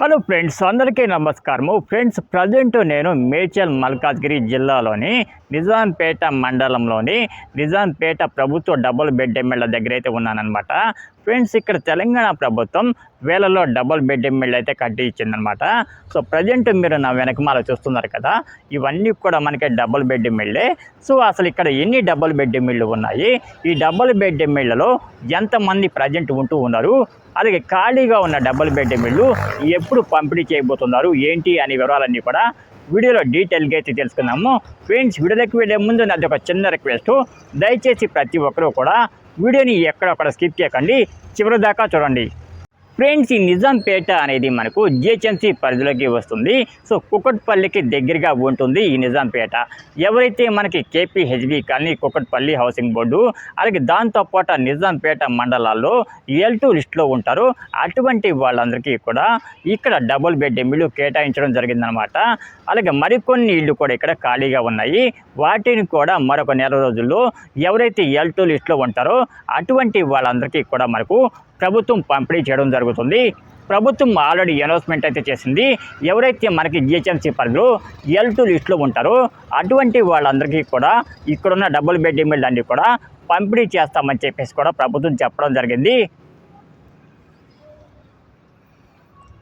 Hello friends అందరికీ నమస్కారము. Friends present నేను మేడ్చల్ మల్కాజ్గిరి జిల్లాలోని నిజాంపేట మండలంలోని నిజాంపేట ప్రభుత్వ డబుల్ బెడ్ ఎమ్మెల్యే దగ్గర అయితే ఉన్నానన్నమాట. ఫ్రెండ్స్ ఇక్కడ తెలంగాణ ప్రభుత్వం వేలలో డబుల్ బెడ్ ఎమ్మెల్యే అయితే కట్టి ఇచ్చిందనమాట సో ప్రజెంట్ మీరు నా వెనకమాల చూస్తున్నారు కదా ఇవన్నీ కూడా మనకి డబుల్ బెడ్ ఎమ్మెల్యే సో అసలు ఇక్కడ ఎన్ని డబుల్ బెడ్ మిల్లు ఉన్నాయి? ఈ డబుల్ బెడ్ మిల్లలో ఎంతమంది ప్రజెంట్ ఉంటూ ఉన్నారు? అలాగే ఖాళీగా ఉన్న డబుల్ బెడ్ మిల్లు ఎప్పుడు పంపిణీ చేయబోతున్నారు? ఏంటి అనే వివరాలన్నీ కూడా వీడియోలో డీటెయిల్గా అయితే తెలుసుకున్నాము ఫ్రెండ్స్ వీడియోలోకి వెళ్ళే ముందు నాది ఒక చిన్న రిక్వెస్ట్. దయచేసి ప్రతి ఒక్కరూ కూడా వీడియోని ఎక్కడక్కడ స్కిప్ చేయకండి. చివరి దాకా చూడండి. ఫ్రెండ్స్ ఈ నిజాంపేట అనేది మనకు జిహెచ్ఎంసీ పరిధిలోకి వస్తుంది. సో కుకట్పల్లికి దగ్గరగా ఉంటుంది ఈ నిజాంపేట. ఎవరైతే మనకి KPHB colony Kukatpally housing board అలాగే దాంతోపాటు నిజాంపేట మండలాల్లో ఎల్ టూ లిస్టులో ఉంటారో. అటువంటి వాళ్ళందరికీ కూడా ఇక్కడ డబుల్ బెడ్ ఇల్లు కేటాయించడం జరిగిందనమాట. అలాగే మరికొన్ని ఇళ్ళు కూడా ఇక్కడ ఖాళీగా ఉన్నాయి. వాటిని కూడా మరొక నెల రోజుల్లో ఎవరైతే ఎల్ టూ లిస్టులో ఉంటారో అటువంటి వాళ్ళందరికీ కూడా మనకు ప్రభుత్వం పంపిణీ చేయడం జరుగుతుంది. ప్రభుత్వం ఆల్రెడీ అనౌన్స్మెంట్ అయితే చేసింది. ఎవరైతే మనకి జిహెచ్ఎంసీ పరిధిలో ఎల్ టూ లిస్టులో ఉంటారో అటువంటి వాళ్ళందరికీ కూడా ఇక్కడున్న డబుల్ బెడ్ ఇమెయిల్ అన్నీ కూడా పంపిణీ చేస్తామని చెప్పేసి కూడా ప్రభుత్వం చెప్పడం జరిగింది.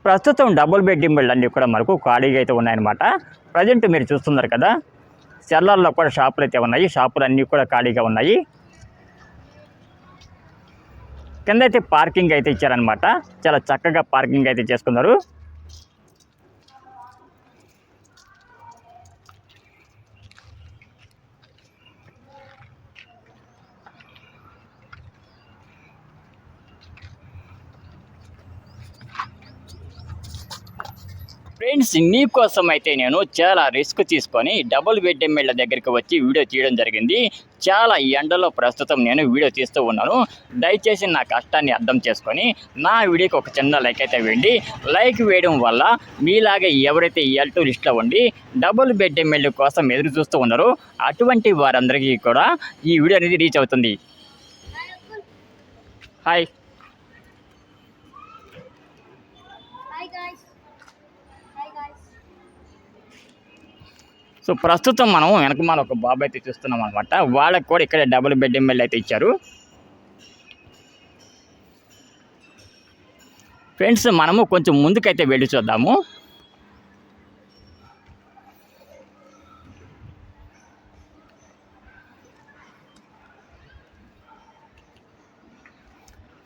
ప్రస్తుతం డబుల్ బెడ్ ఇమెయిల్ అన్నీ కూడా మనకు ఖాళీగా అయితే ఉన్నాయన్నమాట. ప్రజెంట్ మీరు చూస్తున్నారు కదా సెల్లర్లో కూడా షాపులు అయితే ఉన్నాయి. షాపులు అన్నీ కూడా ఖాళీగా ఉన్నాయి. కింద అయితే పార్కింగ్ అయితే ఇచ్చారనమాట చాలా చక్కగా పార్కింగ్ అయితే చేసుకున్నారు. ఫ్రెండ్స్ నీకోసం అయితే నేను చాలా రిస్క్ తీసుకొని డబుల్ బెడ్ ఎమ్మెల్యే దగ్గరికి వచ్చి వీడియో తీయడం జరిగింది. చాలా ఎండలో ప్రస్తుతం నేను వీడియో తీస్తూ ఉన్నాను. దయచేసి నా కష్టాన్ని అర్థం చేసుకొని నా వీడియోకి ఒక చిన్న లైక్ అయితే వేయండి. లైక్ వేయడం వల్ల మీలాగే ఎవరైతే ఎల్ టూ లిస్ట్లో ఉండి డబుల్ బెడ్ ఎమ్మెల్యే కోసం ఎదురు చూస్తూ ఉన్నారో అటువంటి వారందరికీ కూడా ఈ వీడియో అనేది రీచ్ అవుతుంది. హాయ్. సో ప్రస్తుతం మనం వెనకమాల ఒక బాబు అయితే చూస్తున్నాం అనమాట వాళ్ళకి కూడా ఇక్కడ డబుల్ బెడ్ ఎంఎల్ అయితే ఇచ్చారు. ఫ్రెండ్స్ మనము కొంచెం ముందుకైతే వెళ్ళి చూద్దాము.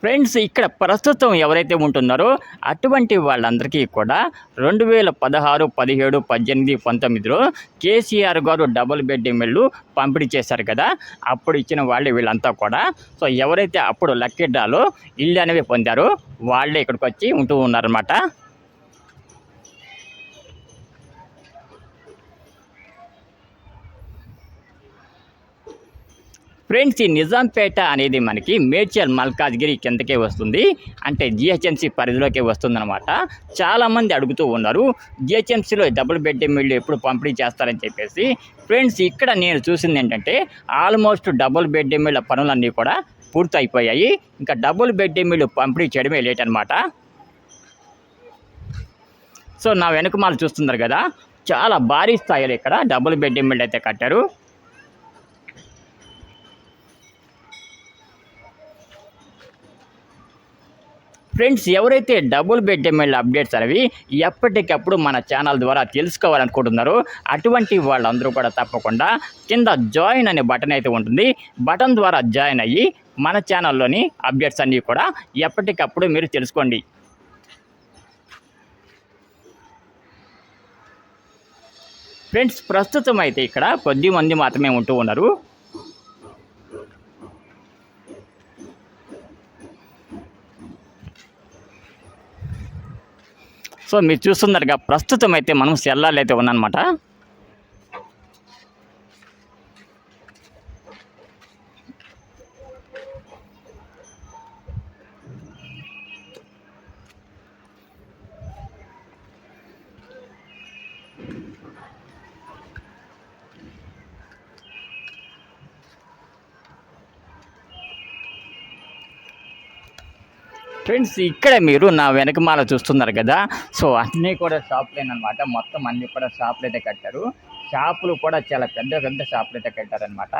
ఫ్రెండ్స్ ఇక్కడ ప్రస్తుతం ఎవరైతే ఉంటున్నారో అటువంటి వాళ్ళందరికీ కూడా రెండు వేల పదహారు పదిహేడు పద్దెనిమిది పంతొమ్మిదిలో కేసీఆర్ గారు డబుల్ బెడ్ ఎమ్మెల్యే పంపిణీ చేశారు కదా. అప్పుడు ఇచ్చిన వాళ్ళే వీళ్ళంతా కూడా. సో ఎవరైతే అప్పుడు లక్కీ డ్రాలో ఇల్లు అనేవి పొందారో వాళ్ళే ఇక్కడికి వచ్చి ఉంటూ ఉన్నారన్నమాట. ఫ్రెండ్స్ ఈ నిజాంపేట అనేది మనకి మేడ్చల్ మల్కాజ్గిరి కిందకే వస్తుంది. అంటే జిహెచ్ఎంసీ పరిధిలోకి వస్తుందన్నమాట. చాలామంది అడుగుతూ ఉన్నారు. జిహెచ్ఎంసీలో డబుల్ బెడ్ ఎమ్మెల్యే ఎప్పుడు పంపిణీ చేస్తారని చెప్పేసి. ఫ్రెండ్స్ ఇక్కడ నేను చూసింది ఏంటంటే ఆల్మోస్ట్ డబుల్ బెడ్ ఎమ్మెల్యే పనులన్నీ కూడా పూర్తి అయిపోయాయి ఇంకా డబుల్ బెడ్ మిల్లు పంపిణీ చేయడమే లేట్ అనమాట సో నా వెనుకమాల చూస్తున్నారు కదా. చాలా భారీ స్థాయిలో ఇక్కడ డబుల్ బెడ్ ఎమ్మెల్యే అయితే కట్టారు. ఫ్రెండ్స్ ఎవరైతే డబుల్ బెడ్ ఎమ్మెల్యే అప్డేట్స్ అనేవి ఎప్పటికప్పుడు మన ఛానల్ ద్వారా తెలుసుకోవాలనుకుంటున్నారో అటువంటి వాళ్ళందరూ కూడా తప్పకుండా కింద జాయిన్ అనే బటన్ అయితే ఉంటుంది. బటన్ ద్వారా జాయిన్ అయ్యి మన ఛానల్లోని అప్డేట్స్ అన్నీ కూడా ఎప్పటికప్పుడు మీరు తెలుసుకోండి. ఫ్రెండ్స్ ప్రస్తుతం అయితే ఇక్కడ కొద్ది మంది మాత్రమే ఉంటూ ఉన్నారు. సో మీరు చూస్తున్నారుగా ప్రస్తుతం అయితే మనం సెల్లార్లు అయితే ఉన్నానమాట ఫ్రెండ్స్ ఇక్కడ మీరు నా వెనకమాల చూస్తున్నారు కదా. సో అన్నీ కూడా షాప్లేనమాట మొత్తం అన్ని కూడా షాపులు అయితే కట్టారు. షాపులు కూడా చాలా పెద్ద పెద్ద షాపులు అయితే కట్టారనమాట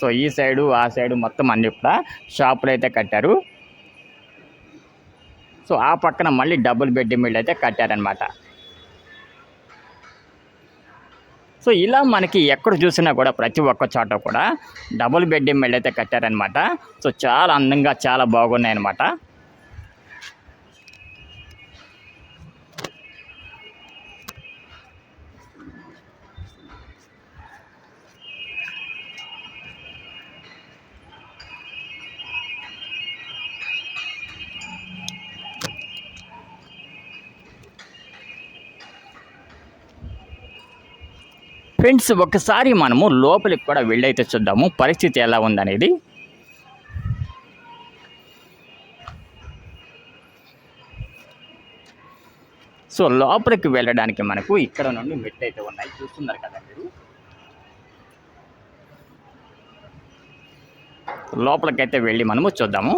సో ఈ సైడు ఆ సైడు మొత్తం అన్ని కూడా షాపులు అయితే కట్టారు. సో ఆ పక్కన మళ్ళీ డబుల్ బెడ్ ఇల్లు అయితే కట్టారనమాట సో ఇలా మనకి ఎక్కడ చూసినా కూడా ప్రతి ఒక్క చోట కూడా డబుల్ బెడ్రూమ్ ఇల్లు అయితే కట్టారనమాట సో చాలా అందంగా చాలా బాగున్నాయి అనమాట ఫ్రెండ్స్ ఒకసారి మనము లోపలికి కూడా వెళ్ళైతే చూద్దాము. పరిస్థితి ఎలా ఉందనేది. సో లోపలికి వెళ్ళడానికి మనకు ఇక్కడ నుండి మెట్లు అయితే ఉన్నాయి. చూస్తున్నారు కదా మీరు. లోపలికైతే వెళ్ళి మనము చూద్దాము.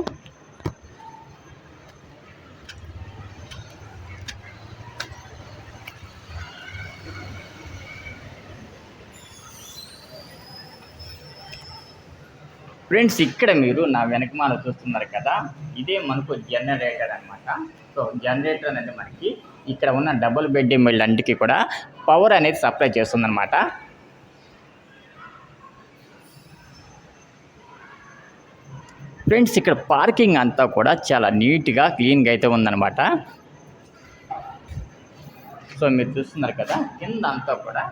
ఫ్రెండ్స్ ఇక్కడ మీరు నా వెనకమాల చూస్తున్నారు కదా ఇదే మనకు జనరేటర్ అన్నమాట. సో జనరేటర్ అనేది మనకి ఇక్కడ ఉన్న డబుల్ బెడ్రూమ్ ఇళ్ళంటికి కూడా పవర్ అనేది సప్లై చేస్తుందన్నమాట. ఫ్రెండ్స్ ఇక్కడ పార్కింగ్ అంతా కూడా చాలా నీట్గా క్లీన్గా అయితే ఉందన్నమాట. సో మీరు చూస్తున్నారు కదా కింద అంతా కూడా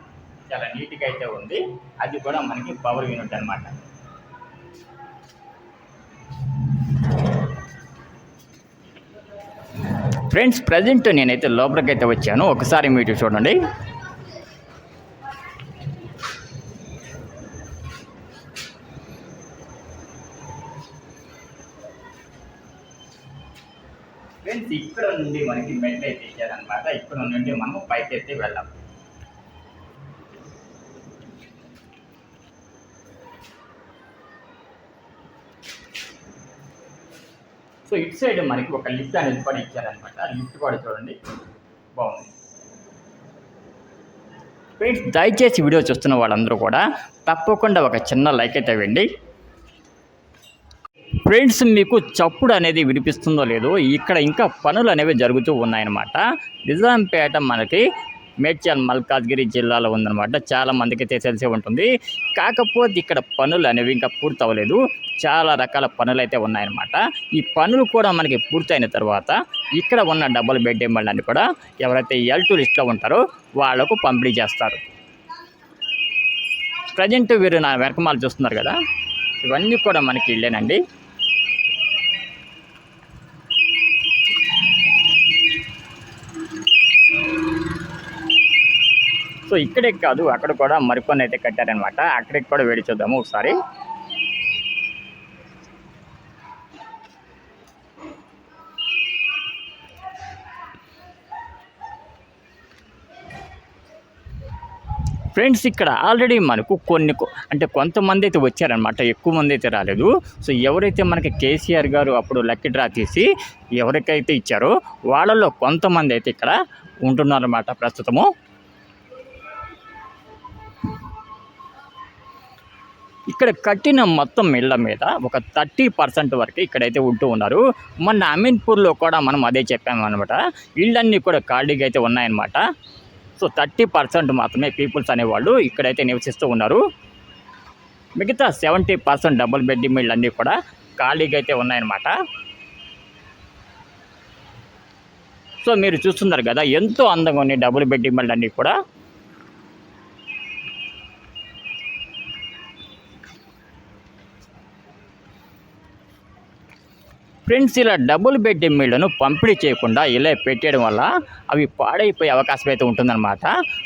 చాలా నీట్గా అయితే ఉంది. అది కూడా మనకి పవర్ యూనిట్ అన్నమాట. ఫ్రెండ్స్ ప్రజెంట్ నేనైతే లోపలికైతే వచ్చాను. ఒకసారి మీరు చూడండి. ఫ్రెండ్స్ ఇక్కడ నుండి మనకి మెట్లు అయితే ఇచ్చారనమాట ఇక్కడ నుండి మనం పైకి అయితే వెళ్ళాం సో ఇటు సైడ్ మనకి ఒక లిఫ్ట్ అనేది కూడా ఇచ్చారనమాట. లిఫ్ట్ కూడా చూడండి. బాగుంది. ఫ్రెండ్స్ దయచేసి వీడియో చూస్తున్న వాళ్ళందరూ కూడా తప్పకుండా ఒక చిన్న లైక్ అయితే ఇవ్వండి ఫ్రెండ్స్ మీకు చప్పుడు అనేది వినిపిస్తుందో లేదో ఇక్కడ ఇంకా పనులు అనేవి జరుగుతూ ఉన్నాయన్నమాట. నిజాంపేట మనకి మేడ్చల్ మల్కాజ్గిరి జిల్లాలో ఉందన్నమాట. చాలా మందికి తెలిసే ఉంటుంది. కాకపోతే ఇక్కడ పనులు అనేవి ఇంకా పూర్తి అవ్వలేదు చాలా రకాల పనులు అయితే ఉన్నాయన్నమాట. ఈ పనులు కూడా మనకి పూర్తయిన తర్వాత ఇక్కడ ఉన్న డబుల్ బెడ్రూమ్ వాళ్ళని కూడా ఎవరైతే ఎల్ టూ లిస్ట్లో ఉంటారో వాళ్ళకు పంపిణీ చేస్తారు. ప్రజెంట్ వీరు నా వెనకమాలు చూస్తున్నారు కదా. ఇవన్నీ కూడా మనకి ఇల్లేనండి సో ఇక్కడే కాదు అక్కడ కూడా మరికొన్ని అయితే కట్టారనమాట అక్కడికి కూడా వేడి చూద్దాము ఒకసారి. ఫ్రెండ్స్ ఇక్కడ ఆల్రెడీ మనకు కొన్ని అంటే కొంతమంది అయితే వచ్చారనమాట ఎక్కువ మంది అయితే రాలేదు. సో ఎవరైతే మనకి కేసీఆర్ గారు అప్పుడు లక్కీ డ్రా తీసి ఎవరికైతే ఇచ్చారో వాళ్ళలో కొంతమంది అయితే ఇక్కడ ఉంటున్నారన్నమాట ప్రస్తుతము. ఇక్కడ కట్టిన మొత్తం ఇళ్ళ మీద ఒక థర్టీ పర్సెంట్ వరకు ఇక్కడైతే ఉంటూ ఉన్నారు. మొన్న అమీన్పూర్లో కూడా మనం అదే చెప్పామన్నమాట ఇళ్ళన్నీ కూడా ఖాళీగా అయితే ఉన్నాయన్నమాట. సో థర్టీ పర్సెంట్ మాత్రమే పీపుల్స్ అనేవాళ్ళు ఇక్కడైతే నివసిస్తూ ఉన్నారు. మిగతా సెవెంటీ పర్సెంట్ డబుల్ బెడ్రూమ్ ఇళ్ళన్నీ కూడా ఖాళీగా అయితే ఉన్నాయన్నమాట. సో మీరు చూస్తున్నారు కదా ఎంతో అందంగా ఉన్నాయి డబుల్ బెడ్రూమ్ ఇళ్ళు అన్నీ కూడా. ఫ్రెండ్స్ ఇలా డబుల్ బెడ్ ఇళ్ళను పంపిణీ చేయకుండా ఇలా పెట్టేయడం వల్ల అవి పాడైపోయే అవకాశం అయితే ఉంటుందన్నమాట.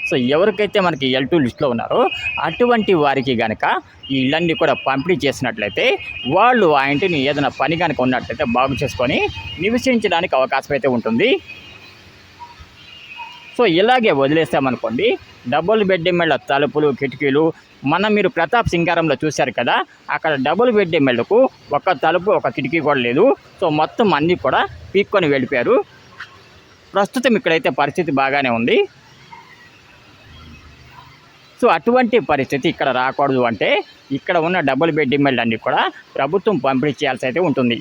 సో ఎవరికైతే మనకి ఎల్ టూ లిస్ట్లో ఉన్నారో అటువంటి వారికి కనుక ఈ ఇళ్ళన్నీ కూడా పంపిణీ చేసినట్లయితే వాళ్ళు ఆ ఇంటిని ఏదైనా పని కనుక ఉన్నట్లయితే బాగు చేసుకొని నివసించడానికి అవకాశం అయితే ఉంటుంది. సో ఇలాగే వదిలేసామనుకోండి డబుల్ బెడ్రూమ్ల తలుపులు కిటికీలు మనం మీరు ప్రతాప్ సింగారంలో చూశారు కదా అక్కడ డబుల్ బెడ్ మెళ్ళకు ఒక తలుపు ఒక కిటికీ కూడా లేదు. సో మొత్తం అన్నీ కూడా పీక్కొని వెళ్ళిపోయారు. ప్రస్తుతం ఇక్కడైతే పరిస్థితి బాగానే ఉంది. సో అటువంటి పరిస్థితి ఇక్కడ రాకూడదు అంటే ఇక్కడ ఉన్న డబుల్ బెడ్ అన్నీ కూడా ప్రభుత్వం పంపిణీ చేయాల్సి అయితే ఉంటుంది.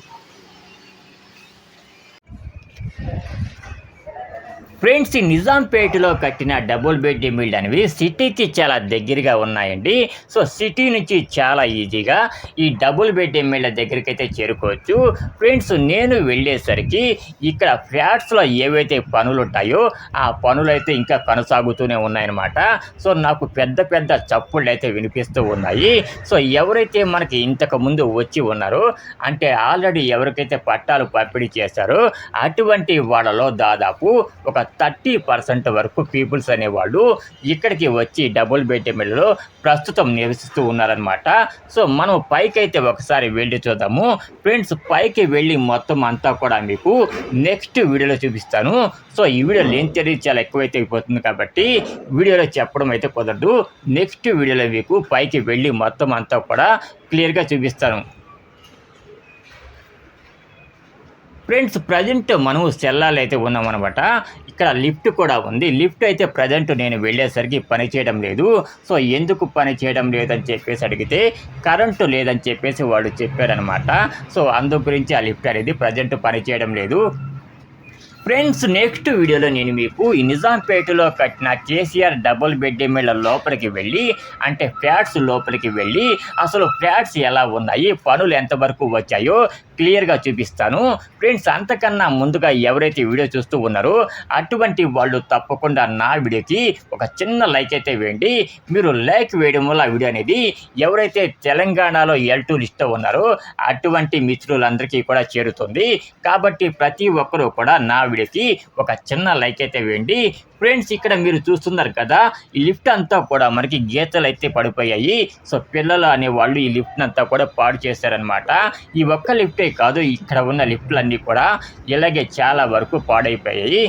ఫ్రెండ్స్ ఈ నిజాంపేటలో కట్టిన డబుల్ బెడ్రూమ్ ఇల్లు అనేవి సిటీకి చాలా దగ్గరగా ఉన్నాయండి. సో సిటీ నుంచి చాలా ఈజీగా ఈ డబుల్ బెడ్రూమ్ ఇళ్ళ దగ్గరికి అయితే చేరుకోవచ్చు. ఫ్రెండ్స్ నేను వెళ్ళేసరికి ఇక్కడ ఫ్లాట్స్లో ఏవైతే పనులు ఉంటాయో ఆ పనులు అయితే ఇంకా కొనసాగుతూనే ఉన్నాయన్నమాట. సో నాకు పెద్ద పెద్ద చప్పుళ్ళు అయితే వినిపిస్తూ ఉన్నాయి. సో ఎవరైతే మనకి ఇంతకు ముందు వచ్చి ఉన్నారో అంటే ఆల్రెడీ ఎవరికైతే పట్టాలు పంపిణీ చేశారో అటువంటి వాళ్ళలో దాదాపు ఒక థర్టీ పర్సెంట్ వరకు పీపుల్స్ అనేవాళ్ళు ఇక్కడికి వచ్చి డబుల్ బెడ్రూమ్లలో ప్రస్తుతం నివసిస్తూ ఉన్నారనమాట సో మనం పైకి అయితే ఒకసారి వెళ్ళి చూద్దాము. ఫ్రెండ్స్ పైకి వెళ్ళి మొత్తం అంతా కూడా మీకు నెక్స్ట్ వీడియోలో చూపిస్తాను. సో ఈ వీడియో లెంత్ అనేది చాలా ఎక్కువైతే అయిపోతుంది కాబట్టి వీడియోలో చెప్పడం అయితే కుదరదు. నెక్స్ట్ వీడియోలో మీకు పైకి వెళ్ళి మొత్తం అంతా కూడా క్లియర్గా చూపిస్తాను. ఫ్రెండ్స్ ప్రజెంట్ మనం సెల్లాలు అయితే ఉన్నామన్నమాట. ఇక్కడ లిఫ్ట్ కూడా ఉంది. లిఫ్ట్ అయితే ప్రజెంట్ నేను వెళ్ళేసరికి పని చేయడం లేదు. సో ఎందుకు పని చేయడం లేదని చెప్పేసి అడిగితే కరెంటు లేదని చెప్పేసి వాడు చెప్పారనమాట సో అందు గురించి ఆ లిఫ్ట్ అనేది ప్రజెంట్ పని చేయడం లేదు. ఫ్రెండ్స్ నెక్స్ట్ వీడియోలో నేను మీకు ఈ నిజాంపేటలో కట్టిన కేసీఆర్ డబుల్ బెడ్ మీద లోపలికి వెళ్ళి అంటే ఫ్లాట్స్ లోపలికి వెళ్ళి అసలు ఫ్లాట్స్ ఎలా ఉన్నాయి పనులు ఎంతవరకు వచ్చాయో క్లియర్గా చూపిస్తాను. ఫ్రెండ్స్ అంతకన్నా ముందుగా ఎవరైతే వీడియో చూస్తూ ఉన్నారో అటువంటి వాళ్ళు తప్పకుండా నా వీడియోకి ఒక చిన్న లైక్ అయితే వేయండి. మీరు లైక్ వేయడం వల్ల వీడియో అనేది ఎవరైతే తెలంగాణలో ఎల్ టూ లిస్ట్ ఉన్నారో అటువంటి మిత్రులందరికీ కూడా చేరుతుంది. కాబట్టి ప్రతి ఒక్కరూ కూడా నా వీడియోకి ఒక చిన్న లైక్ అయితే వేయండి. ఫ్రెండ్స్ ఇక్కడ మీరు చూస్తున్నారు కదా ఈ లిఫ్ట్ అంతా కూడా మనకి గీతలు అయితే పడిపోయాయి. సో పిల్లలు అనేవాళ్ళు ఈ లిఫ్ట్ అంతా కూడా పాడు చేశారనమాట ఈ ఒక్క లిఫ్ట్ కాదు ఇక్కడ ఉన్న లిఫ్ట్లన్నీ కూడా ఇలాగే చాలా వరకు పాడైపోయాయి.